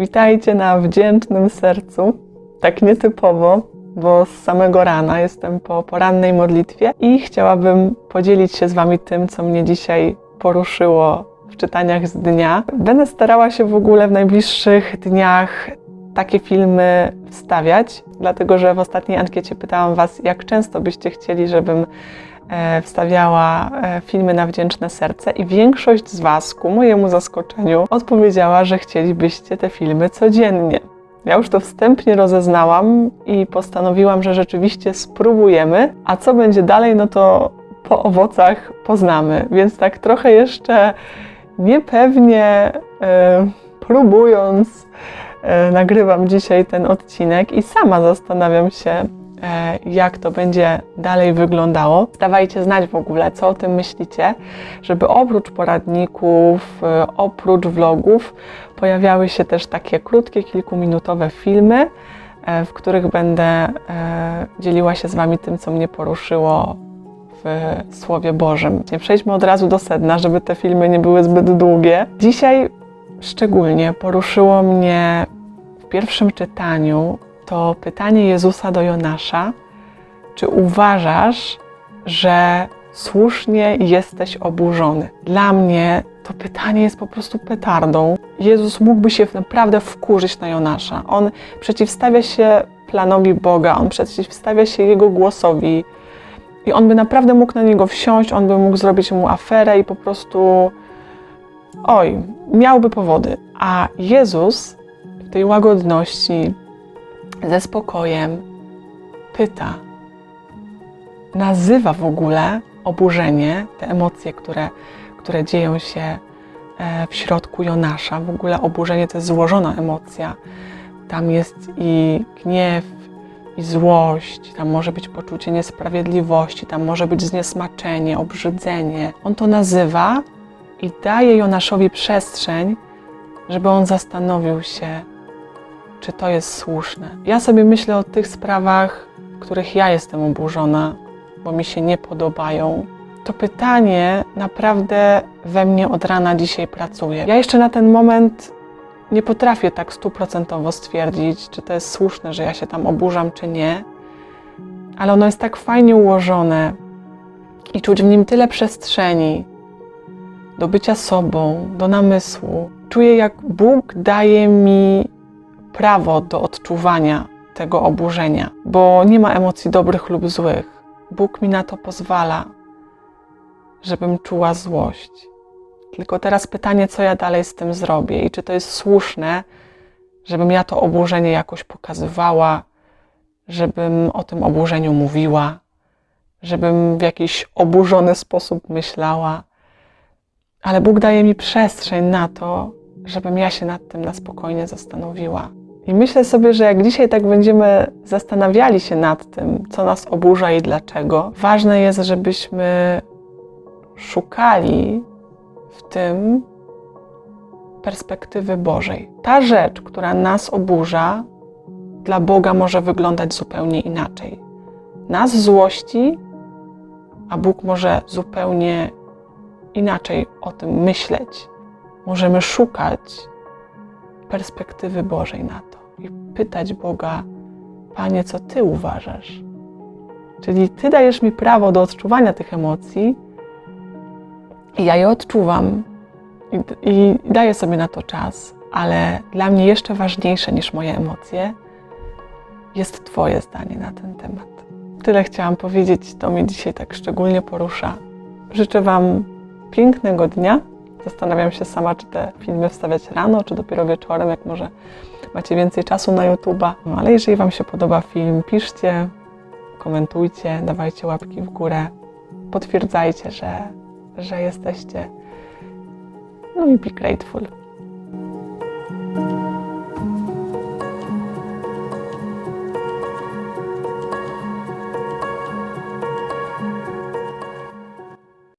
Witajcie na wdzięcznym sercu. Tak nietypowo, bo z samego rana jestem po porannej modlitwie i chciałabym podzielić się z Wami tym, co mnie dzisiaj poruszyło w czytaniach z dnia. Będę starała się w ogóle w najbliższych dniach takie filmy wstawiać, dlatego że w ostatniej ankiecie pytałam Was, jak często byście chcieli, żebym wstawiała e, filmy na wdzięczne serce i większość z Was, ku mojemu zaskoczeniu, odpowiedziała, że chcielibyście te filmy codziennie. Ja już to wstępnie rozeznałam i postanowiłam, że rzeczywiście spróbujemy, a co będzie dalej, no to po owocach poznamy. Więc tak trochę jeszcze niepewnie e, próbując, e, nagrywam dzisiaj ten odcinek i sama zastanawiam się, e, jak to będzie dalej wyglądało. Dawajcie znać w ogóle, co o tym myślicie, żeby oprócz poradników, e, oprócz vlogów, pojawiały się też takie krótkie, kilkuminutowe filmy, e, w których będę e, dzieliła się z Wami tym, co mnie poruszyło w Słowie Bożym. Przejdźmy od razu do sedna, żeby te filmy nie były zbyt długie. Dzisiaj szczególnie poruszyło mnie w pierwszym czytaniu to pytanie Jezusa do Jonasza: Czy uważasz, że słusznie jesteś oburzony? Dla mnie to pytanie jest po prostu petardą. Jezus mógłby się naprawdę wkurzyć na Jonasza. On przeciwstawia się planowi Boga, on przeciwstawia się jego głosowi. I on by naprawdę mógł na niego wsiąść, on by mógł zrobić mu aferę i po prostu. Oj, miałby powody. A Jezus w tej łagodności, ze spokojem pyta, nazywa w ogóle oburzenie, te emocje, które, które dzieją się e, w środku Jonasza. W ogóle oburzenie to jest złożona emocja. Tam jest i gniew, i złość, tam może być poczucie niesprawiedliwości, tam może być zniesmaczenie, obrzydzenie. On to nazywa i daje Jonaszowi przestrzeń, żeby on zastanowił się, czy to jest słuszne. Ja sobie myślę o tych sprawach, w których ja jestem oburzona, bo mi się nie podobają. To pytanie naprawdę we mnie od rana dzisiaj pracuje. Ja jeszcze na ten moment nie potrafię tak stuprocentowo stwierdzić, czy to jest słuszne, że ja się tam oburzam, czy nie, ale ono jest tak fajnie ułożone i czuć w nim tyle przestrzeni do bycia sobą, do namysłu. Czuję, jak Bóg daje mi prawo do odczuwania tego oburzenia, bo nie ma emocji dobrych lub złych. Bóg mi na to pozwala, żebym czuła złość. Tylko teraz pytanie, co ja dalej z tym zrobię i czy to jest słuszne, żebym ja to oburzenie jakoś pokazywała, żebym o tym oburzeniu mówiła, żebym w jakiś oburzony sposób myślała. Ale Bóg daje mi przestrzeń na to, żebym ja się nad tym na spokojnie zastanowiła. I myślę sobie, że jak dzisiaj tak będziemy zastanawiali się nad tym, co nas oburza i dlaczego, ważne jest, żebyśmy szukali w tym perspektywy Bożej. Ta rzecz, która nas oburza, dla Boga może wyglądać zupełnie inaczej. Nas złości, a Bóg może zupełnie inaczej o tym myśleć. Możemy szukać perspektywy Bożej na to i pytać Boga, Panie, co Ty uważasz? Czyli Ty dajesz mi prawo do odczuwania tych emocji, i ja je odczuwam i, i daję sobie na to czas, ale dla mnie jeszcze ważniejsze niż moje emocje jest Twoje zdanie na ten temat. Tyle chciałam powiedzieć, to mnie dzisiaj tak szczególnie porusza. Życzę Wam pięknego dnia. Zastanawiam się sama, czy te filmy wstawiać rano, czy dopiero wieczorem, jak może macie więcej czasu na YouTube'a. No, ale jeżeli Wam się podoba film, piszcie, komentujcie, dawajcie łapki w górę, potwierdzajcie, że że jesteście. No i be grateful.